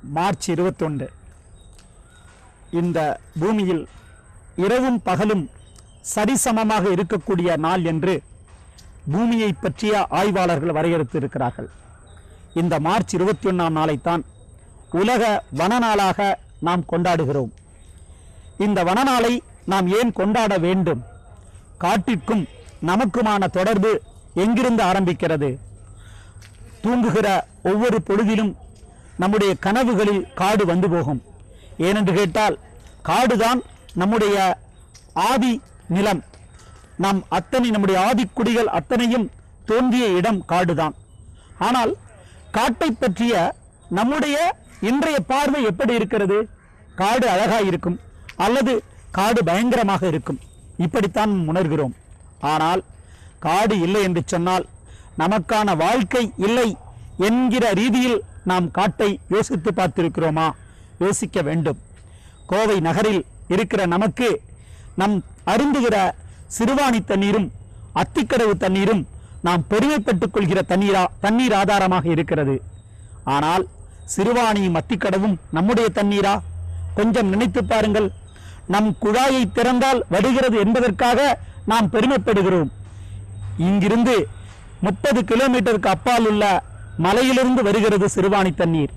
March இருபத்தொன்று. இந்த பூமியில் இரவும் பகலும் சரிசமமாக இருக்கக்கூடிய நாள் என்று பூமியை பற்றிய ஆய்வாளர்கள் வரையறுத்திருக்கிறார்கள். இந்த மார்ச் இருபத்தி ஒன்றாம் நாளைத்தான் உலக வனநாளாக நாம் கொண்டாடுகிறோம். இந்த வனநாளை நாம் ஏன் கொண்டாட வேண்டும்? காட்டிற்கும் நமக்குமான தொடர்பு எங்கிருந்து ஆரம்பிக்கிறது? தூங்குகிற ஒவ்வொரு பொழுதிலும் நம்முடைய கனவுகளில் காடு வந்து போகும். ஏனென்று கேட்டால் காடுதான் நம்முடைய ஆதி நிலம். நம் அத்தனை நம்முடைய ஆதிக்குடிகள் அத்தனையும் தோன்றிய இடம் காடுதான். ஆனால் காட்டை பற்றிய நம்முடைய இன்றைய பார்வை எப்படி இருக்கிறது? காடு அழகாக இருக்கும் அல்லது காடு பயங்கரமாக இருக்கும். இப்படித்தான் உணர்கிறோம். ஆனால் காடு இல்லை என்று சொன்னால் நமக்கான வாழ்க்கை இல்லை என்கிற ரீதியில் நாம் காட்டை யோசித்து பார்த்திருக்கிறோமா? யோசிக்க வேண்டும். கோவை நகரில் இருக்கிற நமக்கு நம் அருந்துகிற சிறுவாணி தண்ணீரும் அத்திக்கடவு தண்ணீரும் நாம் பெருமைப்பட்டுக் கொள்கிற தண்ணீரா தண்ணீர் ஆதாரமாக இருக்கிறது. ஆனால் சிறுவாணியும் அத்திக்கடவும் நம்முடைய தண்ணீரா? கொஞ்சம் நினைத்து பாருங்கள். நம் குழாயை திறந்தால் வருகிறது என்பதற்காக நாம் பெருமைப்படுகிறோம். இங்கிருந்து முப்பது கிலோமீட்டருக்கு அப்பால் உள்ள மலையிலிருந்து வருகிறது சிறுவாணி தண்ணீர்.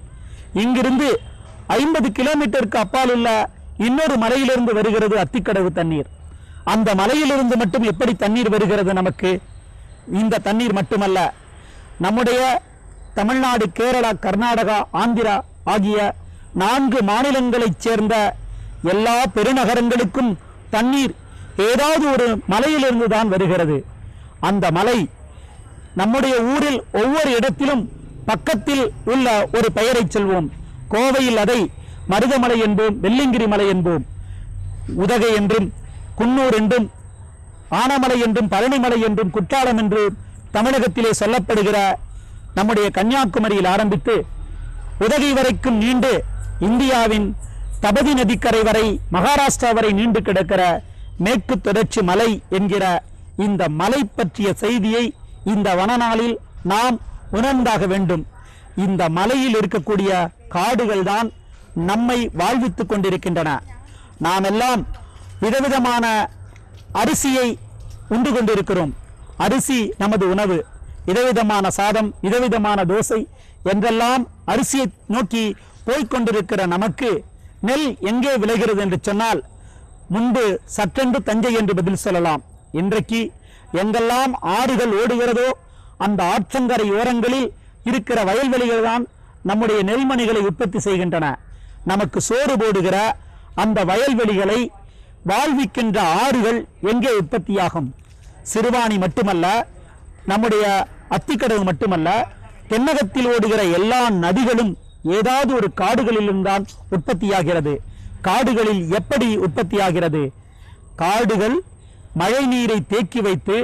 இங்கிருந்து ஐம்பது கிலோமீட்டருக்கு அப்பால் உள்ள இன்னொரு மலையிலிருந்து வருகிறது அத்திக்கடவு தண்ணீர். அந்த மலையிலிருந்து மட்டும் எப்படி தண்ணீர் வருகிறது நமக்கு? இந்த தண்ணீர் மட்டுமல்ல. நம்முடைய தமிழ்நாடு கேரளா கர்நாடகா ஆந்திரா ஆகிய நான்கு மாநிலங்களைச் சேர்ந்த எல்லா பெருநகரங்களுக்கும் தண்ணீர் ஏதாவது ஒரு மலையிலிருந்து தான் வருகிறது. அந்த மலை நம்முடைய ஊரில் ஒவ்வொரு இடத்திலும் பக்கத்தில் உள்ள ஒரு பெயரை சொல்வோம். கோவையில் அதை மருதமலை என்போம் வெள்ளிங்கிரி மலை என்போம். உதகை என்றும் குன்னூர் என்றும் ஆனமலை என்றும் பழனிமலை என்றும் குற்றாலம் என்றும் தமிழகத்திலே சொல்லப்படுகிற நம்முடைய கன்னியாகுமரியில் ஆரம்பித்து உதகை வரைக்கும் நீண்டு இந்தியாவின் தபதி நதிக்கரை வரை மகாராஷ்டிரா வரை நீண்டு கிடக்கிற மேற்கு தொடர்ச்சி மலை என்கிற இந்த மலை பற்றிய செய்தியை இந்த வனநாளில் நாம் உணர்ந்தாக வேண்டும். இந்த மலையில் இருக்கக்கூடிய காடுகள் தான் நம்மை வாழ்வித்துக் கொண்டிருக்கின்றன. நாம் எல்லாம் விதவிதமான அரிசியை உண்டு கொண்டிருக்கிறோம். அரிசி நமது உணவு. விதவிதமான சாதம் விதவிதமான தோசை என்றெல்லாம் அரிசியை நோக்கி போய்க் கொண்டிருக்கிற நமக்கு நெல் எங்கே விளைகிறது என்று சொன்னால் முன்பு சற்றென்று தஞ்சை என்று பதில் சொல்லலாம். இன்றைக்கு எங்கெல்லாம் ஆறுகள் ஓடுகிறதோ அந்த ஆற்றங்கரை ஓரங்களில் இருக்கிற வயல்வெளிகள் தான் நம்முடைய நெல்மணிகளை உற்பத்தி செய்கின்றன. நமக்கு சோறு போடுகிற அந்த வயல்வெளிகளை வாழ்விக்கின்ற ஆறுகள் எங்கே உற்பத்தியாகும்? சிறுவாணி மட்டுமல்ல நம்முடைய அத்திக்கடவு மட்டுமல்ல தென்னகத்தில் ஓடுகிற எல்லா நதிகளும் ஏதாவது ஒரு காடுகளிலும் உற்பத்தியாகிறது. காடுகளில் எப்படி உற்பத்தியாகிறது? காடுகள் மழை நீரை தேக்கி வைத்து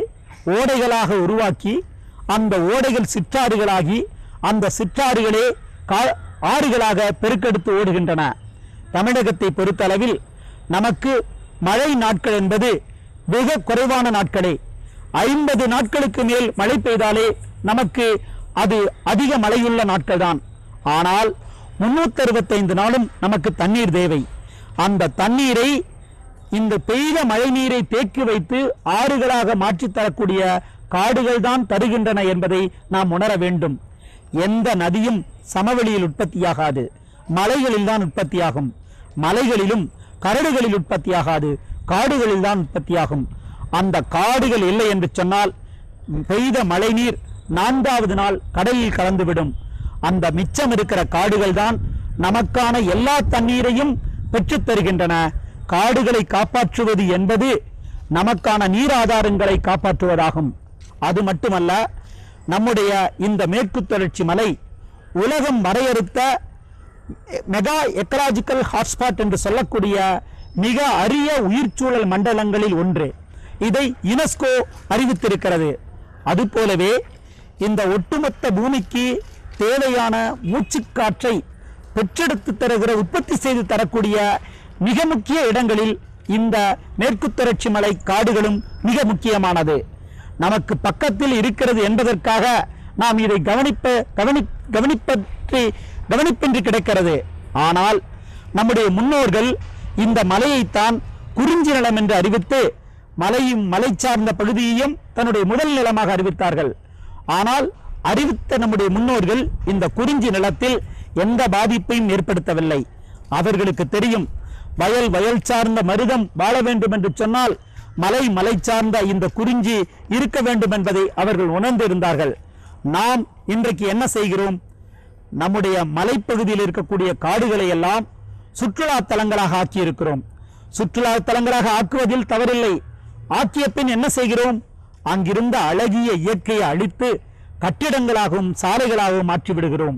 ஓடைகளாக உருவாக்கி அந்த ஓடைகள் சிற்றாறுகளாகி அந்த சிற்றாறுகளே கா- ஆறுகளாக பெருக்கெடுத்து ஓடுகின்றன. தமிழகத்தை பொறுத்தளவில் நமக்கு மழை நாட்கள் என்பது மிக குறைவான நாட்களே. ஐம்பது நாட்களுக்கு மேல் மழை பெய்தாலே நமக்கு அது அதிக மழையுள்ள நாட்கள் தான் ஆனால் முன்னூத்தி அறுபத்தைந்து நாளும் நமக்கு தண்ணீர் தேவை. அந்த தண்ணீரை இந்த பெய்த மழை நீரை தேக்கி வைத்து ஆறுகளாக மாற்றித் தரக்கூடிய காடுகள் தான் தருகின்றன என்பதை நாம் உணர வேண்டும். எந்த நதியும் சமவெளியில் உற்பத்தியாகாது. மலைகளில் தான் உற்பத்தியாகும். மலைகளிலும் கரடுகளில் உற்பத்தியாகாது. காடுகளில் தான் உற்பத்தியாகும். அந்த காடுகள் இல்லை என்று சொன்னால் பெய்த மழைநீர் நான்காவது நாள் கடலில் கலந்துவிடும். அந்த மிச்சம் இருக்கிற காடுகள் தான் நமக்கான எல்லா தண்ணீரையும் பெற்றுத் தருகின்றன. காடுகளை காப்பாற்றுவது என்பது நமக்கான நீர் ஆதாரங்களை காப்பாற்றுவதாகும். அது மட்டுமல்ல நம்முடைய இந்த மேற்கு தொடர்ச்சி மலை உலகம் வரையறுத்த மெகா எக்கலாஜிக்கல் ஹாட்ஸ்பாட் என்று சொல்லக்கூடிய மிக அரிய உயிர்ச்சூழல் மண்டலங்களில் ஒன்று. இதை யுனெஸ்கோ அறிவித்திருக்கிறது. அதுபோலவே இந்த ஒட்டுமொத்த பூமிக்கு தேவையான மூச்சுக்காற்றை பெற்றெடுத்து தருகிற உற்பத்தி செய்து தரக்கூடிய மிக முக்கிய இடங்களில் இந்த மேற்கு தொடர்ச்சி மலை காடுகளும் மிக முக்கியமானது. நமக்கு பக்கத்தில் இருக்கிறது என்பதற்காக நாம் இதை கவனிப்ப கவனி கவனிப்பற்றி கவனிப்பின்றி கிடக்கிறது. ஆனால் நம்முடைய முன்னோர்கள் இந்த மலையைத்தான் குறிஞ்சி நிலம் என்று அறிவித்து மலையும் மலை சார்ந்த பகுதியையும் தன்னுடைய முதல் நிலமாக அறிவித்தார்கள். ஆனால் அறிவித்த நம்முடைய முன்னோர்கள் இந்த குறிஞ்சி நிலத்தில் எந்த பாதிப்பையும் ஏற்படுத்தவில்லை. அவர்களுக்கு தெரியும் வயல் வயல் சார்ந்த மருதம் வாழ வேண்டும் என்று சொன்னால் மலை மலை சார்ந்த இந்த குறிஞ்சி இருக்க வேண்டும் என்பதை அவர்கள் உணர்ந்திருந்தார்கள். நாம் இன்றைக்கு என்ன செய்கிறோம்? நம்முடைய மலைப்பகுதியில் இருக்கக்கூடிய காடுகளை எல்லாம் சுற்றுலா தலங்களாக ஆக்கியிருக்கிறோம். சுற்றுலா தலங்களாக ஆக்குவதில் தவறில்லை. ஆக்கிய பின் என்ன செய்கிறோம்? அங்கிருந்த அழகிய இயற்கையை அழித்து கட்டிடங்களாகவும் சாலைகளாகவும் மாற்றிவிடுகிறோம்.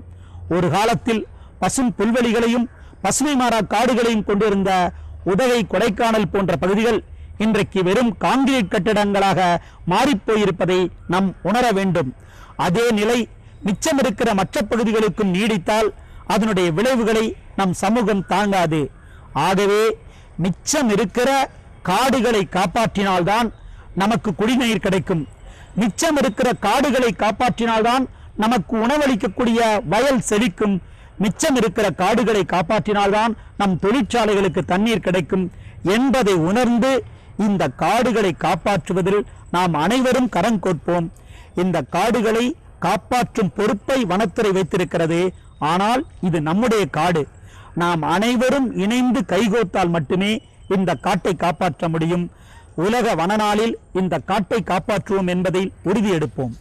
ஒரு காலத்தில் பசும் புல்வெளிகளையும் பசுமை மாறா காடுகளையும் கொண்டிருந்த உதகை கொடைக்கானல் போன்ற பகுதிகள் இன்றைக்கு வெறும் காங்கிரீட் கட்டிடங்களாக மாறிப்போயிருப்பதை நாம் உணர வேண்டும். அதே நிலை மிச்சம் இருக்கிற மற்ற பகுதிகளுக்கும் நீடித்தால் அதனுடைய விளைவுகளை நம் சமூகம் தாங்காது. ஆகவே மிச்சம் இருக்கிற காடுகளை காப்பாற்றினால்தான் நமக்கு குடிநீர் கிடைக்கும். மிச்சம் இருக்கிற காடுகளை காப்பாற்றினால்தான் நமக்கு உணவளிக்கக்கூடிய வயல் செழிக்கும் மிச்சம் இருக்கிற காடுகளை காப்பாற்றினால்தான் நம் தொழிற்சாலைகளுக்கு தண்ணீர் கிடைக்கும் என்பதை உணர்ந்து இந்த காடுகளை காப்பாற்றுவதில் நாம் அனைவரும் கரம் கோர்ப்போம். இந்த காடுகளை காப்பாற்றும் பொறுப்பை வனத்துறை வைத்திருக்கிறது. ஆனால் இது நம்முடைய காடு. நாம் அனைவரும் இணைந்து கைகோத்தால் மட்டுமே இந்த காட்டை காப்பாற்ற முடியும். உலக வனநாளில் இந்த காட்டை காப்பாற்றுவோம் என்பதை உறுதியெடுப்போம்.